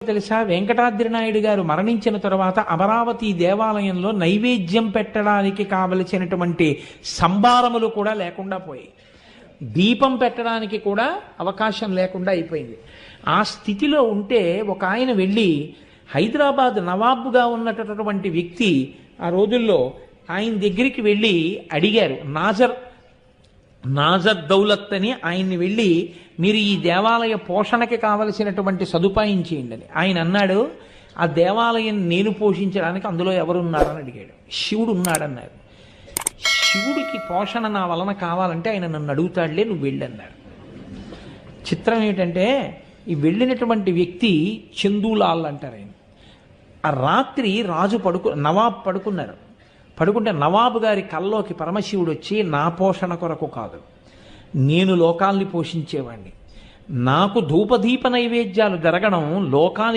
తెలుసా? వెంకటాద్రి నాయుడు గారు మరణించిన తర్వాత అమరావతి దేవాలయంలో నైవేద్యం పెట్టడానికి కావలసినటువంటి సంభారములు కూడా లేకుండా పోయాయి. దీపం పెట్టడానికి కూడా అవకాశం లేకుండా అయిపోయింది. ఆ స్థితిలో ఉంటే ఒక ఆయన వెళ్ళి హైదరాబాద్ నవాబుగా ఉన్నటువంటి వ్యక్తి ఆ రోజుల్లో ఆయన దగ్గరికి వెళ్ళి అడిగారు నాజర్ నాజర్ దౌలత్ అని ఆయన్ని వెళ్ళి మీరు ఈ దేవాలయ పోషణకి కావలసినటువంటి సదుపాయం చేయండి అని. ఆయన అన్నాడు ఆ దేవాలయం నేను పోషించడానికి అందులో ఎవరున్నారని అడిగాడు. శివుడు ఉన్నాడన్నారు. శివుడికి పోషణ నా వలన కావాలంటే ఆయన నన్ను అడుగుతాడులే నువ్వు వెళ్ళన్నారు చిత్రం ఏమిటంటే ఈ వెళ్ళినటువంటి వ్యక్తి చందూలాల్ అంటారు ఆయన. ఆ రాత్రి రాజు పడుకు నవాబ్ పడుకున్నారు. పడుకుంటే నవాబు గారి కల్లోకి పరమశివుడు వచ్చి నా పోషణ కొరకు కాదు. నేను లోకాల్ని పోషించేవాణ్ణి. నాకు ధూపదీప నైవేద్యాలు జరగడం లోకానికి